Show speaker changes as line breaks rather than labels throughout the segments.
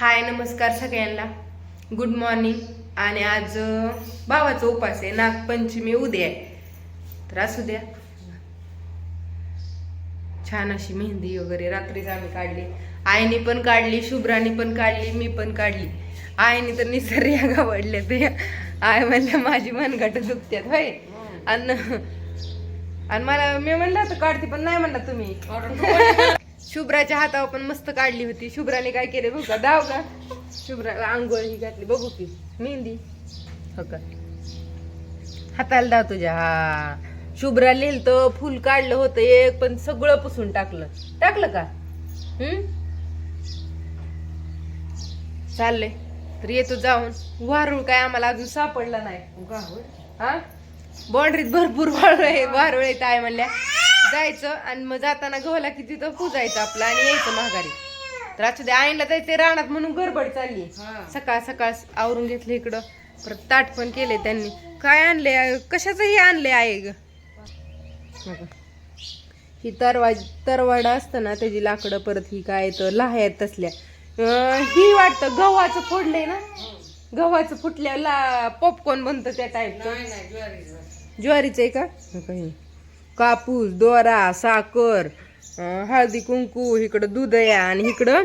हाय नमस्कार सगळ्यांना. Good morning आणि आज भावाचा उपास आहे. नागपंचमी उद्या आहे. तर असू द्या. छान अशी मेहंदी वगैरे रात्रीच आम्ही काढली. आईने पण काढली शुभ्रानी पण काढली मी पण काढली. आईने तर निसर्या गावडल्या ते. आय म्हणल्या माझी मनगट दुखत्यात होय. आणि आणि मला मी म्हणलं होतं काढते पण नाही म्हणला तुम्ही. शुभ्राच्या हातावर पण मस्त काढली होती. शुभ्राने काय केले बघू का? दाव का? शुभ्रा आंघोळ ही घातली. बघू की. मेहंदी. हो का? हाताला दाव तुझ्या. हा. शुभ्रा लिहिलं तर फुल काढलं होतं एक पण सगळं पुसून टाकलं. टाकलं का? हम्म? चाललंय. तर येतो जाऊन. वारुळ काय आम्हाला अजून सापडला नाही. हा? बाउंड्रीत भरपूर वारुळ आहे. वारुळ येत आहे म्हणल्या. जायचं आणि मग जाताना गव्हाला की तिथं पुजायचं आपलं आणि यायचं माघारी. तर आता ते आईला जायचं रानात म्हणून गडबड चालली सकाळ सकाळ आवरून घेतलं इकडं परत ताट पण केले त्यांनी. काय आणले कशाचंही आणले आहे ग. ही तरवा तरवाडा असतं ना त्याची लाकडं परत ही काय तर लाह्यात तसल्या. अं, ही वाटतं गव्हाचं फोडलंय ना? गव्हाचं फुटल्या ला पॉपकॉर्न बनतं त्या टाईपचं ज्वारीचं. आहे का? हो का हे? कापूस दोरा साखर हळदी कुंकू इकडं दूध आणि इकडं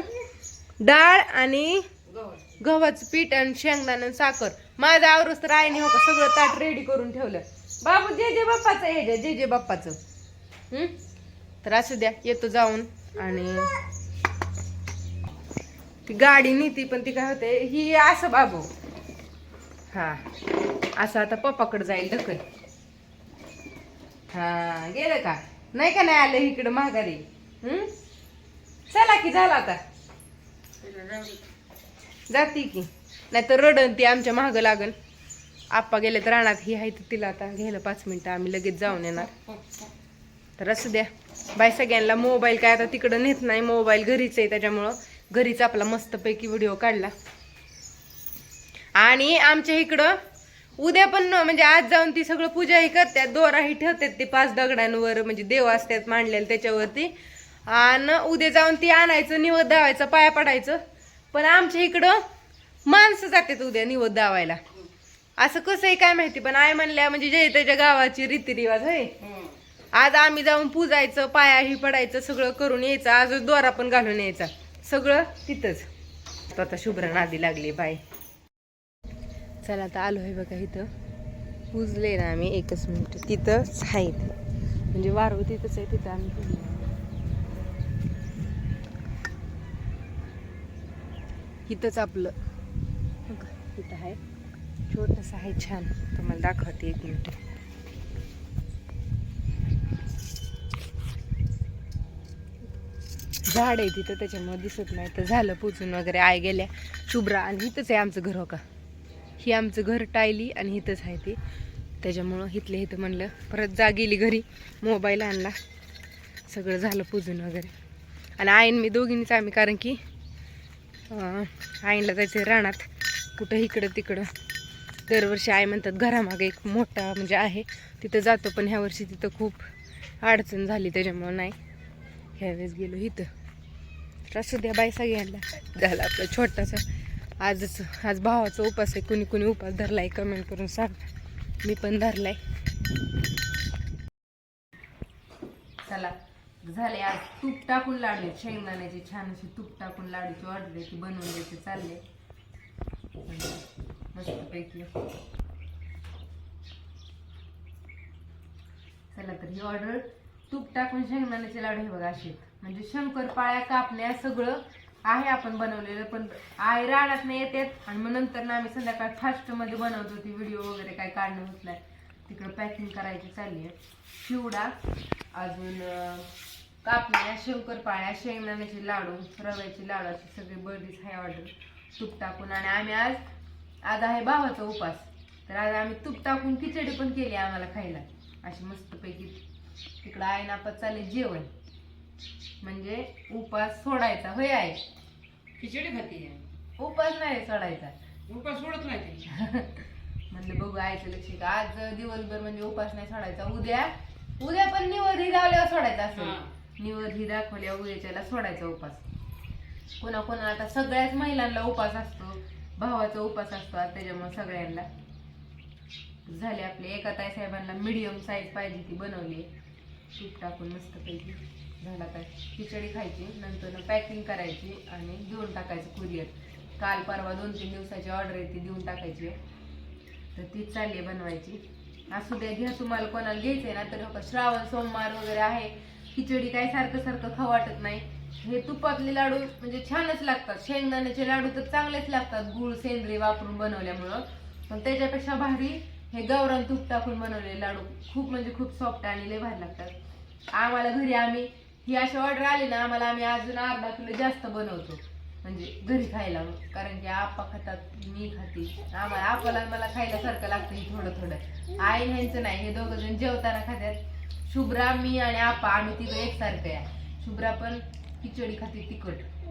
डाळ आणि गव्हाचं पीठ आणि शेंगदाणा आणि साखर. माझं आवरस तर आईने हो का? सगळं ताट रेडी करून ठेवलं. बाबू जे जे बाप्पाचं हे जे जे जे बाप्पाचं. हम्म? तर असू द्या येतो जाऊन. आणि ती गाडी नेती पण ती काय होते ही असं बाबू. हा असं आता पप्पाकडे जाईल ढकल. हा गेलं का? नाही का नाही आलं इकडं माघारी? हम्म चला की झाला आता. जाती की. नाही तर रडन ती आमच्या मागं लागन. आप्पा गेले तर राहणार ही आहे तर तिला आता घ्यायला पाच मिनिटं आम्ही लगेच जाऊन येणार. तर असू द्या. बाय सगळ्यांना मोबाईल काय आता तिकडं नेत नाही मोबाईल घरीच आहे त्याच्यामुळं. घरीच आपला मस्तपैकी व्हिडिओ काढला. आणि आमच्या इकडं उद्या पण न- म्हणजे आज जाऊन ती सगळं पूजाही करतात दोराही ठेवतात ते पाच दगडांवर म्हणजे देव असतात मांडलेले त्याच्यावरती. आणि उद्या जाऊन ती आणायचं निवद धावायचं पाया पडायचं. पण आमच्या इकडं माणसं जातात उद्या निवद धावायला. असं कसं आहे काय माहिती पण आय म्हणल्या म्हणजे जे त्याच्या गावाची रीतिरिवाज आहे. आज आम्ही जाऊन पूजायचं पायाही पडायचं सगळं करून यायचं आज दोरा पण घालून यायचा. सगळं तिथंच. आता शुभ्रा नादी लागली बाय चला आता आलो आहे बघा इथं. पुजले ना आम्ही एकच मिनिट. तिथंच आहे म्हणजे वारू तिथंच आहे तिथं आम्ही पुजलो. इथंच आपलं. इथं आहे. छोटस आहे छान. तुम्हाला दाखवते एक मिनिट. झाड आहे तिथं त्याच्यामुळे दिसत नाही. तर झालं पुजून वगैरे. आय गेल्या. शुभ्रा आणि इथंच आहे आमचं घर हो का? ही आमचं घर टायली आणि इथंच आहे ते. त्याच्यामुळं इथले इथं म्हणलं परत जा गेली घरी मोबाईल आणला. सगळं झालं पुजून वगैरे. आणि आईन मी दोघींनीच आम्ही कारण की आईनला जायचं रानात. कुठं इकडं तिकडं. दरवर्षी आई म्हणतात घरामागे एक मोठा म्हणजे आहे. तिथं जातो पण ह्या वर्षी तिथं खूप अडचण झाली त्याच्यामुळं नाही. ह्यावेळेस गेलो इथं. तर असू द्या बाई सगळ्यांना. झाला आपलं छोटासा. आजच आज भावाचा उपास आहे. कुणी कुणी उपास धरलाय कमेंट करून सांग. मी पण धरलाय. चला झाले आज तूप टाकून लाडू शेंगदाण्याचे छान अशी तूप टाकून लाडूची ऑर्डर आहे ती बनवून द्यायची. चालले. मस्तपैकी. चला तर ही ऑर्डर तूप टाकून शेंगदाण्याचे लाडू हे बघा असे म्हणजे शंकरपाळ्या कापण्या सगळं आहे आपण बनवलेलं पण आई रानात नाही येतात आणि मग नंतर ना आम्ही संध्याकाळ फास्टमध्ये बनवतो ती व्हिडिओ वगैरे काय काढणं होत नाही. तिकडं पॅकिंग करायची चालली आहे. चिवडा अजून अं, कापण्या शंकरपाळ्या शेंगदाण्याचे लाडू रव्याचे लाडू अशी सगळी बर्डीच आहे ऑर्डर तूप टाकून. आणि आम्ही आज आज आहे भावाचा उपास. तर आज आम्ही तूप टाकून खिचडी पण केली आम्हाला खायला. अशी मस्तपैकी तिकडं आहे ना आपण चालले जेवण. म्हणजे उपास सोडायचा. होय आहे
खिचडी खाते
उपास नाही सोडायचा.
उपास सोडत नाही ती.
म्हणलं बघू आयचं लक्ष का? आज दिवसभर म्हणजे उपास नाही सोडायचा. उद्या उद्या पण निवड ही लावल्यावर सोडायचा
हा.
असं निवड ही दाखवल्या उद्याच्याला सोडायचा उपास. कोणा कोणा आता सगळ्याच महिलांना उपास असतो. भावाचा उपास असतो. आता त्याच्यामुळे सगळ्यांना. झाले आपले एका ताई साहेबांना मिडियम साईज पाहिजे ती बनवली. तूप टाकून मस्त पैकी झाला काय खिचडी खायची नंतर पॅकिंग करायची आणि देऊन टाकायचं कुरिअर काल परवा दोन तीन दिवसाची ऑर्डर आहे ती देऊन टाकायची तर ती चालली आहे बनवायची. असू द्या घ्या तुम्हाला कोणाला घ्यायचं आहे ना तर हो श्रावण सोमवार वगैरे आहे. खिचडी काय सारखं सारखं खाऊ वाटत नाही. हे तुपातले लाडू म्हणजे छानच लागतात. शेंगदाण्याचे लाडू तर चांगलेच लागतात. गुळ सेंद्रिय वापरून बनवल्यामुळं. पण त्याच्यापेक्षा भारी हे गौरान तूप टाकून बनवलेले लाडू खूप म्हणजे खूप सॉफ्ट आणि लय भारी लागतात. आम्हाला घरी आम्ही ही अशी ऑर्डर आली ना आम्हाला आम्ही अजून अर्धा किलो जास्त बनवतो. म्हणजे घरी खायला कारण की आप्पा खातात मी खाते. आम्हाला आप्पाला मला खायला सारखं लागतं हे थोडं थोडं. आई ह्यांचं नाही हे दोघं जण जेवताना खात्यात. शुभ्रा मी आणि आप्पा आम्ही तिघं एकसारखं आहे. शुभ्रा पण खिचडी खाते तिखट.